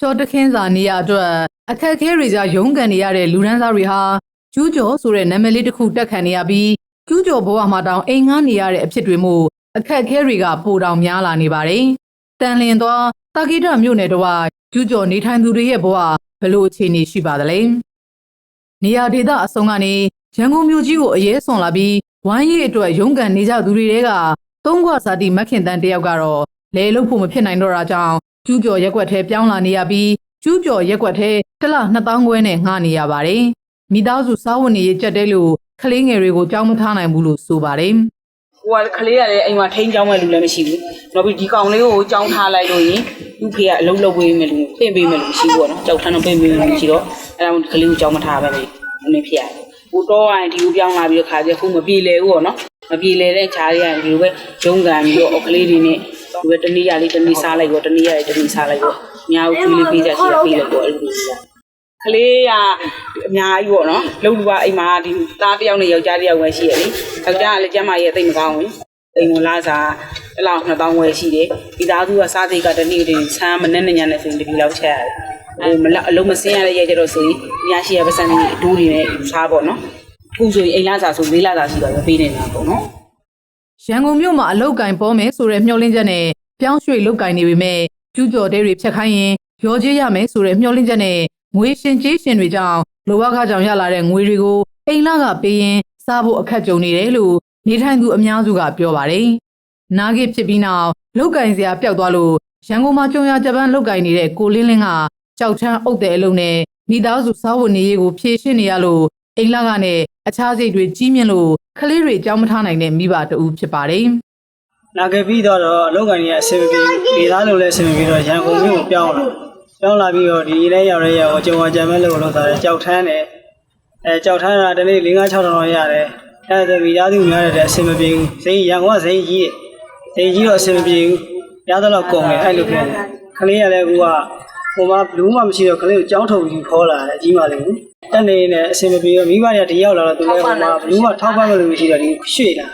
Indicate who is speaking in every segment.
Speaker 1: ကျော်တခင်းစာနေရအတွက်အခက်အခဲတွေကြားရုန်းကန်နေရတဲ့လူရန်သားတွေဟာကျူးကျော်ဆိုတဲ့နာမည်လေးတစ်ခုတက်ခံနေရပြီးကျူးကျော်ဘဝမှာတောင်အိမ်ငှားနေရတဲ့အဖြစ်တွေမို့အခက်အခဲတွေကပိုတောင်များလာနေပါတယ်။တန်လျင်သွားတာဂီတမြို့နယ်တော်ကျူးကျော်နေထိုင်သူတွေရဲ့ဘဝဘယ်လိုအခြေအနေရှိပါသလဲ။နေရာဒေသအစုံကနေရန်ကုန်မြို့ကြီးကိုအရေးဆွန်လာပြီးဝိုင်းရီအတွက်ရုန်းကန်နေကြသူတွေတဲကသုံးခွစာတိမခင်တန်တယောက်ကတော့လဲလို့ဖို့မဖြစ်နိုင်တော့တာကြောင့် ကျူးကျော်ရက်ွက်ထဲပြောင်းလာနေရပြီးကျူးကျော်ရက်ွက်ထဲတစ်လ2000ခွဲနဲ့ငှားနေရပါတယ်။မိသားစုစားဝတ်နေရေးကြက်တဲလို့ကလေးငယ်တွေကိုကြောင်းမထားနိုင်ဘူးလို့ဆိုပါတယ်။
Speaker 2: ဟိုကကလေးကလည်းအိမ်မှာထိန်းကြောင်းမဲ့လူလည်းမရှိဘူး။နောက်ပြီးဒီကောင်လေးကိုကြောင်းထားလိုက်လို့ရင်သူ့ဖေကအလုံးလုံးပေးမယ်လူပင့်ပေးမယ်လူမရှိဘူးပေါ့နော်။ကြောက်ထမ်းတော့ပင့်ပေးမယ်လူမရှိတော့အဲဒါမှကလေးကိုကြောင်းမထားပဲလေ။နည်းဖြစ်ရတယ်။ဟိုတော့ရင်ဒီကိုပြောင်းလာပြီးတော့ခါကျခုမပြေလဲဘူးပေါ့နော်။မပြေလဲတဲ့ခြားရရင်ဒီလိုပဲဂျုံကန်ပြီးတော့ကလေးတွေနဲ့ ဒီပဲတနည်းရလေးတနည်းစားလိုက်ပေါ့တနည်းရလေးတနည်းစားလိုက်ပေါ့။ညာကိုကျွေးလေးပေးကြရှိရပေးလိုက်ပေါ့အဲ့လိုမျိုး။ကလေးကအများကြီးပေါ့နော်လုံလူကအိမ်မှာဒီသားတစ်ယောက်နဲ့ယောက်ျားတစ်ယောက်ပဲရှိရလေယောက်ျားကလည်းကျမ်းမာရေးအသိမကောင်းဘူးအိမ်ဝင်လာစားတစ်လောက်2000ဝယ်ရှိတယ်ဒီသားသူကစားစိတ်ကတနေ့တည်းဆမ်းမနဲ့ညနဲ့ဆိုရင်တပီလောက်ချက်ရတယ်အဲမလအလုံးမစင်းရတဲ့ရဲ့ကြတော့ဆိုရင်ညရှိရပစံနေအတိုးတွေနဲ့စားပေါ့နော်ခုဆိုရင်အိမ်လာစားဆို၄လစားရှိတော့ပေးနေတာပေါ့နော်
Speaker 1: ရန်ကုန်မြို့မှာအလုတ်ကင်ပေါ်မယ်ဆိုတဲ့မျှော်လင့်ချက်နဲ့ပြောင်းရွှေ့လုတ်ကင်နေပေမဲ့ကျူးကျော်တဲတွေဖြတ်ခိုင်းရင်ရောကျေးရမယ်ဆိုတဲ့မျှော်လင့်ချက်နဲ့ငွေရှင်ကြေးရှင်တွေကြောင့်လိုဝါခကြောင့်ရလာတဲ့ငွေတွေကိုအိမ်လာကပေးရင်စားဖို့အခက်ကြုံနေတယ်လို့နေထိုင်သူအများစုကပြောပါတယ်။နာဂစ်ဖြစ်ပြီးနောက်လုတ်ကင်စရာပျောက်သွားလို့ရန်ကုန်မှာကြုံရဂျပန်လုတ်ကင်နေတဲ့ကိုလင်းလင်းကကြောက်ထန်းအုပ်တဲ့အလုံးနဲ့မိသားစုစားဝတ်နေရေးကိုဖြည့်ရှင်းနေရလို့ အိမ်လာကနဲ့အခြားစိတ်တွေကြီးမြင့်လို့ကလေးတွေကြောင်းမထားနိုင်တဲ့မိဘတဦးဖြစ်ပါတယ်။
Speaker 3: နာခဲ့ပြီးတော့အလုပ်ကန်ကြီးအဆင်မပြေဘူးဒေသားလုံးလည်းအဆင်မပြေတော့ရန်ကုန်မြို့ကိုပြောင်းလာပြောင်းလာပြီးတော့ဒီလဲရောက်ရဲရောက်ကိုကြုံဝါကြံမဲ့လို့လို့ထားတယ်ကြောက်ထမ်းတယ်အဲကြောက်ထမ်းတာတနေ့၄၅6တောင်ရတယ်အဲဒါမိသားစုများတယ်အဆင်မပြေဘူးစိန်ရန်ကုန်ကစိန်ကြီးတယ်စိန်ကြီးတော့အဆင်မပြေဘူးရတော့ကုန်တယ်အဲ့လိုဖြစ်တယ်ခလေးရလဲကူက ဟိုမှာဘလူးမှမရှိတော့ခလေးကိုကြောင်းထုတ်ပြီးခေါ်လာတယ်အကြီးမလေးတက်နေနေအဆင်မပြေတော့မိဘတွေကဒီရောက်လာတော့သူလည်းဟိုမှာဘလူးမှထောက်ပံ့မလို့မရှိတော့ဒီရွှေ့လာ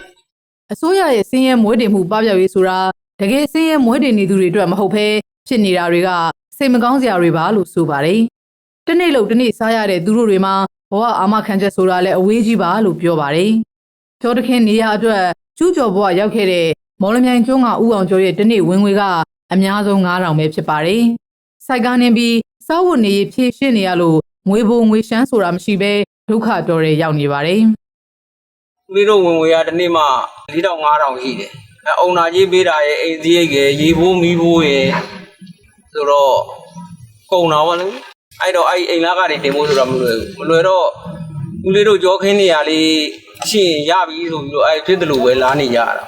Speaker 1: အစိုးရရဲ့စင်းရဲမွေးတင်မှုပပျောက်ရေးဆိုတာတကယ်စင်းရဲမွေးတင်နေသူတွေအတွက်မဟုတ်ဘဲဖြစ်နေတာတွေကစိတ်မကောင်းစရာတွေပါလို့ဆိုပါတယ်။တနေ့လို့တနေ့စားရတဲ့သူတို့တွေမှာဘဝအာမခံချက်ဆိုတာလည်းအဝေးကြီးပါလို့ပြောပါတယ်။ကျော်တခင်နေရအတွက်ကျူးကျော်ဘဝရောက်ခဲ့တဲ့မော်လမြိုင်ကျွန်းကဥအောင်ကျော်ရဲ့တနေ့ဝင်ငွေကအများဆုံး9000ပဲဖြစ်ပါတယ်။ စိုက်ကားနေပြီးစားဝတ်နေရေးဖြည့်ရှင်းနေရလို့ငွေဘိုငွေရှမ်းဆိုတာမရှိဘဲဒုက္ခတော်တွေရောက်နေပါတယ်။
Speaker 4: ဦးလေးတို့ဝင်ငွေရတစ်နေ့မှ4000 5000ရှိတယ်အဲအုံနာကြီးပေးတာရဲ့အိမ်စည်းရိတ်ရဲ့ရေဘိုးမီးဘိုးရဲ့ဆိုတော့ကုန်တာပါလေအဲ့တော့အဲ့အိမ်လာကနေတင်ဖို့ဆိုတော့မလွယ်ဘူးမလွယ်တော့ဦးလေးတို့ကြောခင်းနေရလေးရှင်းရပြီဆိုပြီးတော့အဲ့ဖြစ်တယ်လို့ပဲလာနေကြတာ